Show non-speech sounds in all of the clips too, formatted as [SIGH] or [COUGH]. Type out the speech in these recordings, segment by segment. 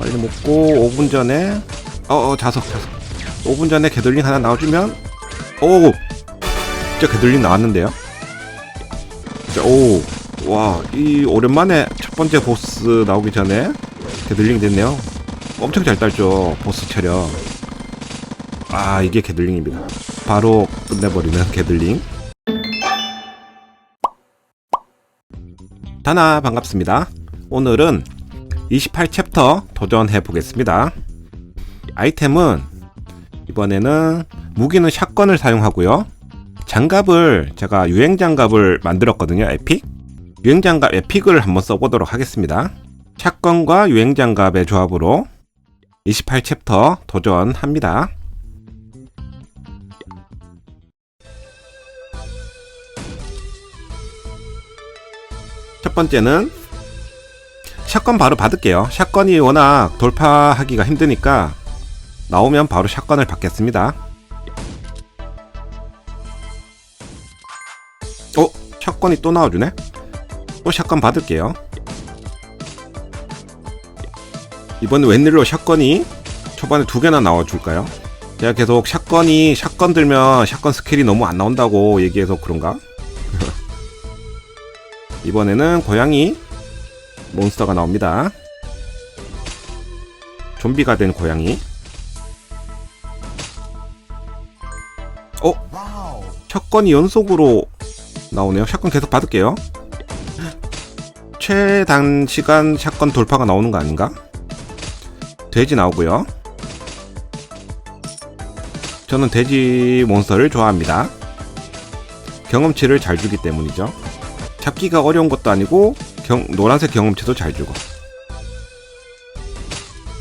빨리 먹고 5분 전에 어어 자석 자석. 5분 전에 개돌링 하나 나와주면 오 진짜 개돌링 나왔는데요? 오와이 오랜만에 첫 번째 보스 나오기 전에 개돌링 됐네요. 엄청 잘 딸죠 보스 체력. 아 이게 개들링입니다. 바로 끝내버리는 개들링 다나 반갑습니다. 오늘은 28챕터 도전해 보겠습니다. 아이템은 이번에는 무기는 샷건을 사용하고요. 장갑을 제가 유행 장갑을 만들었거든요 에픽. 유행 장갑 에픽을 한번 써보도록 하겠습니다. 샷건과 유행 장갑의 조합으로 28챕터 도전합니다. 첫 번째는 샷건 바로 받을게요. 샷건이 워낙 돌파하기가 힘드니까 나오면 바로 샷건을 받겠습니다. 어? 샷건이 또 나와주네? 또 샷건 받을게요. 이번에 웬일로 샷건이 초반에 두 개나 나와줄까요? 제가 계속 샷건이 샷건 들면 샷건 스킬이 너무 안 나온다고 얘기해서 그런가? [LAUGHS] 이번에는 고양이 몬스터가 나옵니다. 좀비가 된 고양이. 어? 샷건이 연속으로 나오네요. 샷건 계속 받을게요. 최단 시간 샷건 돌파가 나오는 거 아닌가? 돼지 나오고요. 저는 돼지 몬스터를 좋아합니다. 경험치를 잘 주기 때문이죠. 잡기가 어려운 것도 아니고 경, 노란색 경험치도 잘 주고.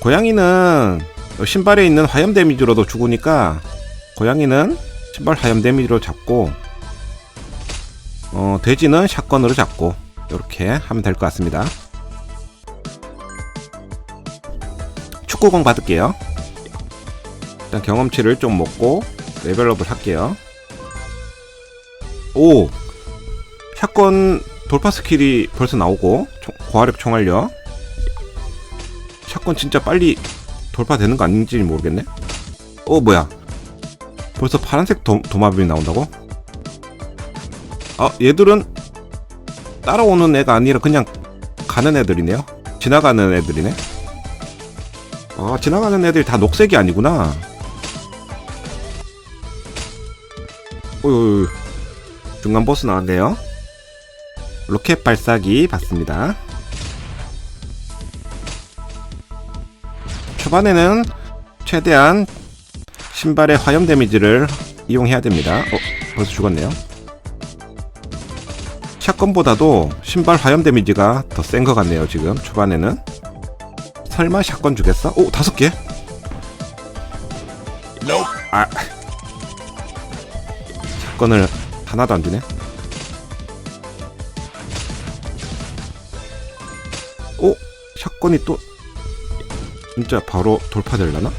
고양이는 신발에 있는 화염 데미지로도 죽으니까 고양이는 신발 화염 데미지로 잡고 어, 돼지는 샷건으로 잡고 이렇게 하면 될 것 같습니다. 축구공 받을게요. 일단 경험치를 좀 먹고 레벨업을 할게요. 오! 샷건 돌파 스킬이 벌써 나오고 총- 고화력 총알력 샷건 진짜 빨리 돌파되는 거 아닌지 모르겠네. 어 뭐야? 벌써 파란색 도, 도마뱀이 나온다고? 아 얘들은 따라오는 애가 아니라 그냥 가는 애들이네요. 지나가는 애들이네. 아 지나가는 애들이 다 녹색이 아니구나. 어이. 중간 보스 나왔네요 로켓 발사기 받습니다. 초반에는 최대한 신발의 화염 데미지를 이용해야 됩니다. 어, 벌써 죽었네요. 샷건보다도 신발 화염 데미지가 더 센 것 같네요, 지금 초반에는. 설마 샷건 주겠어? 오, 다섯 개? 아. 샷건을 하나도 안 주네. 샷건이 또 진짜 바로 돌파될라나?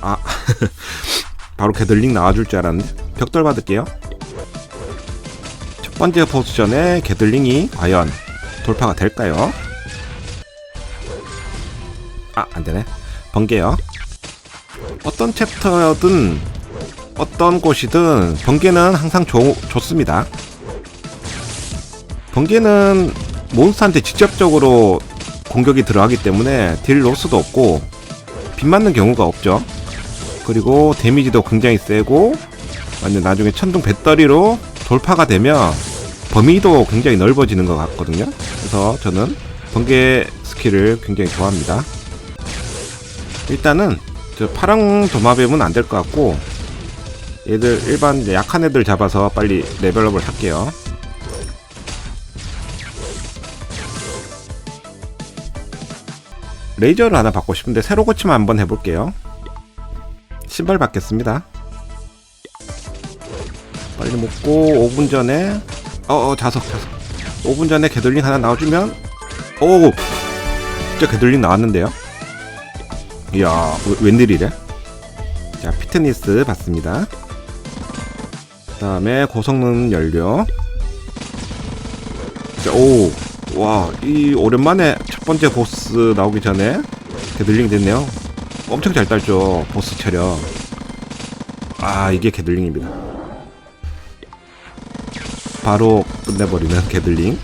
아 [LAUGHS] 바로 개들링 나와줄 줄 알았는데 벽돌 받을게요. 첫 번째 포지션에 개들링이 과연 돌파가 될까요? 아 안되네. 번개요. 어떤 챕터든 어떤 곳이든 번개는 항상 좋, 좋습니다. 번개는 몬스터한테 직접적으로 공격이 들어가기 때문에 딜 로스도 없고 빗 맞는 경우가 없죠. 그리고 데미지도 굉장히 세고 완전 나중에 천둥 배터리로 돌파가 되면 범위도 굉장히 넓어지는 것 같거든요. 그래서 저는 번개 스킬을 굉장히 좋아합니다. 일단은 저 파랑 도마뱀은 안 될 것 같고 얘들 일반 약한 애들 잡아서 빨리 레벨업을 할게요. 레이저를 하나 받고 싶은데 새로 고치면 한번 해볼게요. 신발 받겠습니다. 빨리 먹고 5분 전에 어어 자석 자석 5분 전에 개돌링 하나 나와주면 오 진짜 개돌링 나왔는데요. 이야 왜- 웬일이래? 자 피트니스 받습니다. 그 다음에 고성능 연료. 자, 오, 와, 이 오랜만에 번째 보스 나오기 전에 게들링 됐네요. 엄청 잘 딸죠 보스 체력. 아 이게 게들링입니다. 바로 끝내버리는 게들링.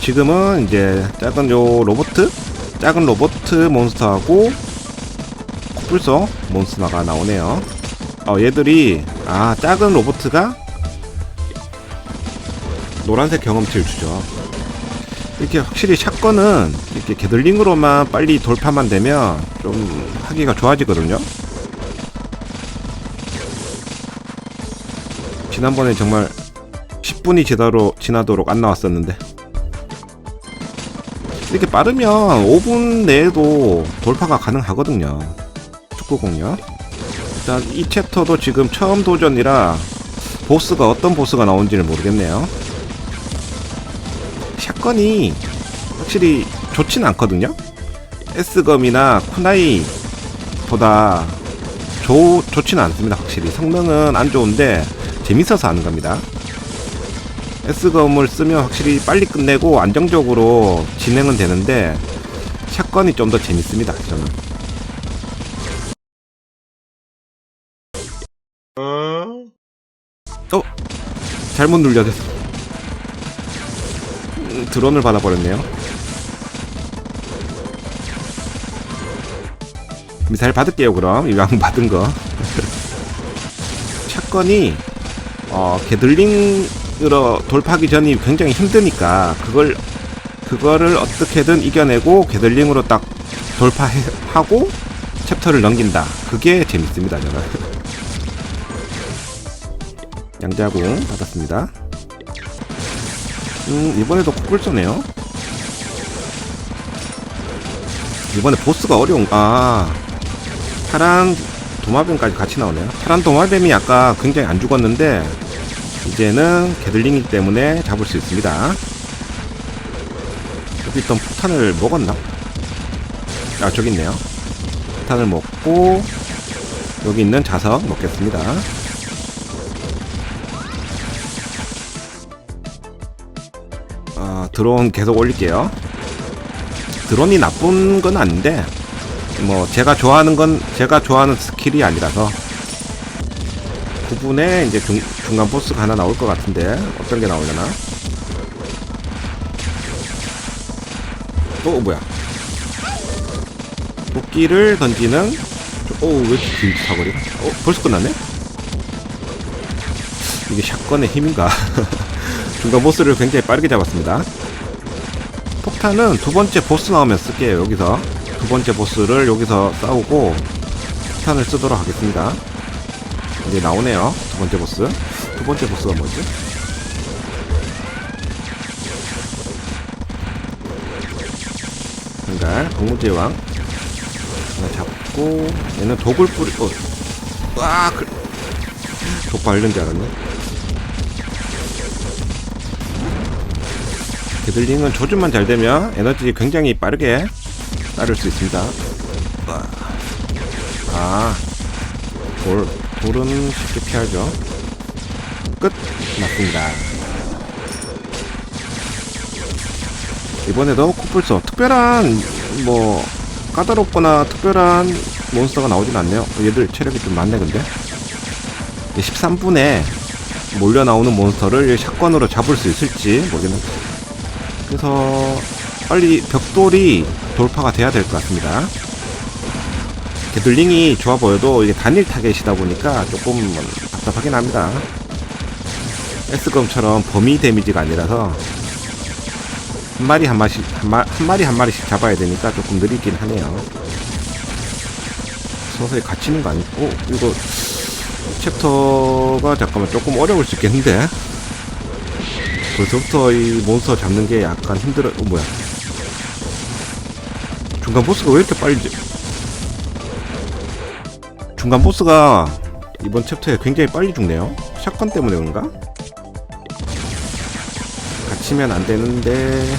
지금은 이제 작은 요 로보트, 작은 로보트 몬스터하고 코뿔소 몬스터가 나오네요. 어 얘들이 아 작은 로보트가 노란색 경험치를 주죠. 이렇게 확실히 샷건은 이렇게 게들링으로만 빨리 돌파만 되면 좀 하기가 좋아지거든요. 지난번에 정말 10분이 지나도록, 지나도록 안 나왔었는데 이렇게 빠르면 5분 내에도 돌파가 가능하거든요. 축구공요. 일단 이 챕터도 지금 처음 도전이라 보스가 어떤 보스가 나온지를 모르겠네요. 샷건이 확실히 좋진 않거든요. S검이나 쿠나이보다 좋, 좋진 않습니다. 확실히 성능은 안 좋은데 재밌어서 하는 겁니다. S검을 쓰면 확실히 빨리 끝내고 안정적으로 진행은 되는데 샷건이 좀 더 재밌습니다. 저는. 어? 잘못 눌려졌어. 음, 드론을 받아버렸네요. 미사일 받을게요 그럼. 이왕 받은 거. [LAUGHS] 샷건이 어 게들링으로 돌파하기 전이 굉장히 힘드니까 그걸 그거를 어떻게든 이겨내고 게들링으로 딱 돌파하고 챕터를 넘긴다. 그게 재밌습니다 저는. [LAUGHS] 양자공 받았습니다 음 이번에도 코뿔소네요. 이번에 보스가 어려운 아. 파란 도마뱀까지 같이 나오네요. 파란 도마뱀이 아까 굉장히 안 죽었는데 이제는 게들링이기 때문에 잡을 수 있습니다. 여기 있던 폭탄을 먹었나? 아 저기 있네요. 폭탄을 먹고 여기 있는 자석 먹겠습니다 드론 계속 올릴게요. 드론이 나쁜 건 아닌데 뭐 제가 좋아하는 건 제가 좋아하는 스킬이 아니라서 부분에 이제 중, 중간 보스가 하나 나올 것 같은데 어떤 게 나오려나? 어 뭐야? 도끼를 던지는 오왜 이렇게 길지 사거리가 어 벌써 끝났네? 이게 샷건의 힘인가 [LAUGHS] 중간 보스를 굉장히 빠르게 잡았습니다. 폭탄은 두 번째 보스 나오면 쓸게요 여기서. 두 번째 보스를 여기서 싸우고 폭탄을 쓰도록 하겠습니다. 이제 나오네요 두 번째 보스. 두 번째 보스가 뭐지? 한갈 공무제 왕. 하나 잡고 얘는 독을 뿌리 어. 와 그... 독 바른 줄 알았네 게들링은 조준만 잘 되면 에너지 굉장히 빠르게 따를 수 있습니다. 아, 돌, 돌은 쉽게 피하죠. 끝! 맞습니다. 이번에도 코뿔소. 특별한, 뭐, 까다롭거나 특별한 몬스터가 나오진 않네요. 얘들 체력이 좀 많네, 근데. 13분에 몰려 나오는 몬스터를 샷건으로 잡을 수 있을지 모르겠는데. 그래서 빨리 벽돌이 돌파가 돼야 될 것 같습니다. 게들링이 좋아 보여도 이게 단일 타겟이다 보니까 조금 답답하긴 합니다. S검처럼 범위 데미지가 아니라서 한 마리 한 마리씩 한, 마, 한 마리 한 마리씩 잡아야 되니까 조금 느리긴 하네요. 서서히 갇히는 거 아니고 이거 챕터가 잠깐만 조금 어려울 수 있겠는데 벌써부터 이 몬스터 잡는 게 약간 힘들어. 어, 뭐야? 중간 보스가 왜 이렇게 빨리? 중간 보스가 이번 챕터에 굉장히 빨리 죽네요. 샷건 때문에 그런가? 갇히면 안 되는데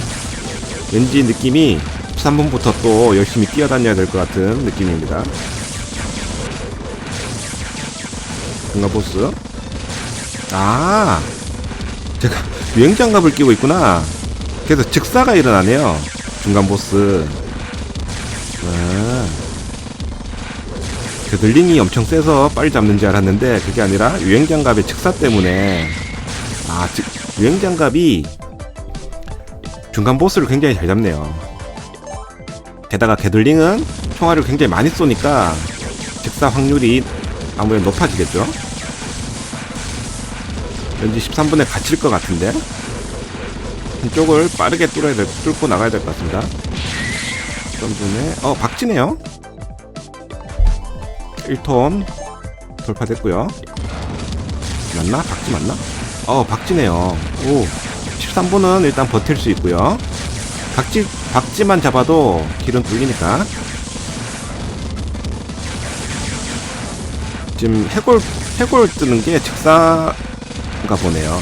왠지 느낌이 13분부터 또 열심히 뛰어다녀야 될 것 같은 느낌입니다. 중간 보스. 아 제가 유행장갑을 끼고 있구나. 그래서 즉사가 일어나네요. 중간 보스. 아. 그들링이 엄청 세서 빨리 잡는 줄 알았는데 그게 아니라 유행장갑의 즉사 때문에 아 즉, 유행장갑이 중간 보스를 굉장히 잘 잡네요. 게다가 게들링은 총알을 굉장히 많이 쏘니까 즉사 확률이 아무래도 높아지겠죠. 왠지 13분에 갇힐 것 같은데 한쪽을 빠르게 뚫어야 될, 뚫고 나가야 될 것 같습니다. 13분에 어 박지네요. 1톤 돌파됐고요. 맞나? 박지 맞나? 어 박지네요. 오 13분은 일단 버틸 수 있고요. 박지 박지만 잡아도 길은 뚫리니까 지금 해골 해골 뜨는 게 즉사 가 보네요.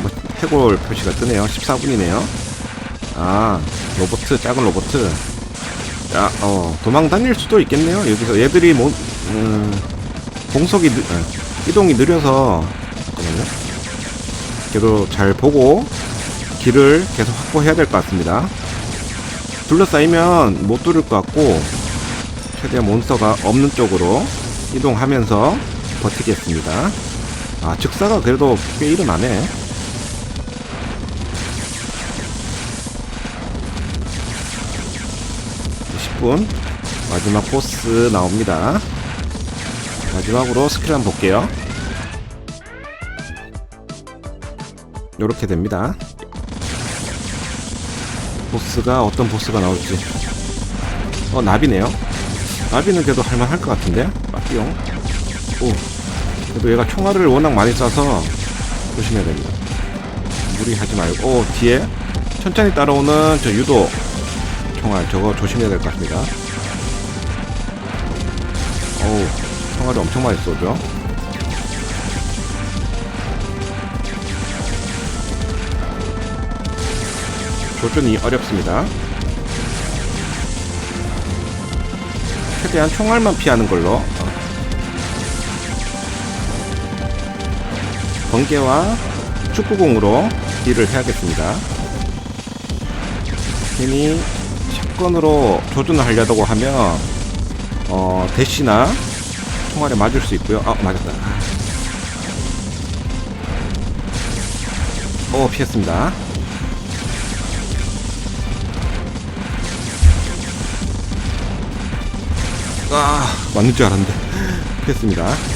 뭐 해골 표시가 뜨네요. 14분이네요. 아 로보트 작은 로보트. 야, 어 도망 다닐 수도 있겠네요. 여기서 얘들이 뭐 음, 공속이 느, 아, 이동이 느려서 잠깐만요. 그래도 잘 보고 길을 계속 확보해야 될 것 같습니다. 둘러싸이면 못 뚫을 것 같고 최대한 몬스터가 없는 쪽으로 이동하면서 버티겠습니다. 아, 즉사가 그래도 꽤 일어나네. 십분 마지막 보스 나옵니다. 마지막으로 스킬 한번 볼게요. 요렇게 됩니다. 보스가 어떤 보스가 나올지. 어, 나비네요. 나비는 그래도 할만할 것 같은데? 빠띠용. 오. 그래도 얘가 총알을 워낙 많이 쏴서 조심해야 됩니다. 무리하지 말고. 오, 뒤에 천천히 따라오는 저 유도 총알 저거 조심해야 될 것 같습니다. 어우, 총알이 엄청 많이 쏘죠. 조준이 어렵습니다. 최대한 총알만 피하는 걸로 번개와 축구공으로 딜을 해야겠습니다. 괜히 샷건으로 조준을 하려고 하면 어, 대시나 총알에 맞을 수 있고요. 아 맞았다. 어 피했습니다. 아, 맞는 줄 알았는데. [LAUGHS] 피했습니다.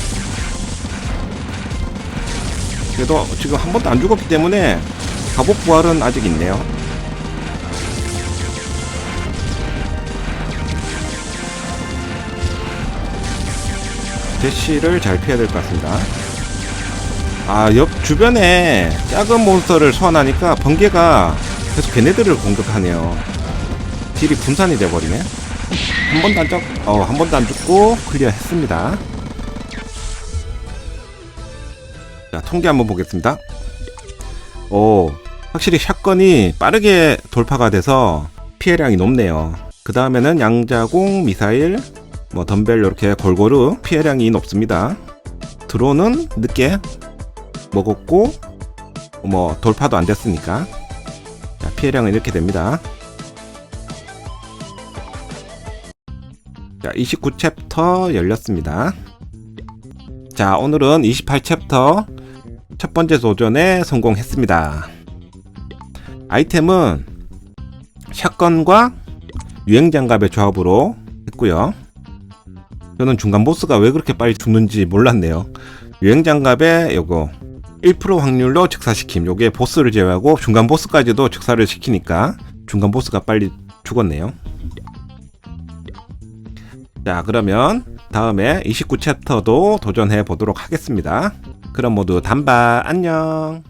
그래도 지금 한 번도 안 죽었기 때문에 가복 부활은 아직 있네요. 대시를 잘 피해야 될 것 같습니다. 아, 옆 주변에 작은 몬스터를 소환하니까 번개가 계속 걔네들을 공격하네요. 딜이 분산이 돼버리네. 한 번도 안 죽, 어, 한 번도 안 죽고 클리어 했습니다. 자, 통계 한번 보겠습니다. 오, 확실히 샷건이 빠르게 돌파가 돼서 피해량이 높네요. 그 다음에는 양자공, 미사일, 뭐 덤벨 이렇게 골고루 피해량이 높습니다. 드론은 늦게 먹었고, 뭐 돌파도 안 됐으니까 자, 피해량은 이렇게 됩니다. 자, 29챕터 열렸습니다. 자, 오늘은 28챕터 첫 번째 도전에 성공했습니다. 아이템은 샷건과 유행장갑의 조합으로 했고요. 저는 중간 보스가 왜 그렇게 빨리 죽는지 몰랐네요. 유행장갑에 요거 1% 확률로 즉사시킴. 요게 보스를 제외하고 중간 보스까지도 즉사를 시키니까 중간 보스가 빨리 죽었네요. 자, 그러면 다음에 29챕터도 도전해 보도록 하겠습니다. 그럼 모두 단바 안녕.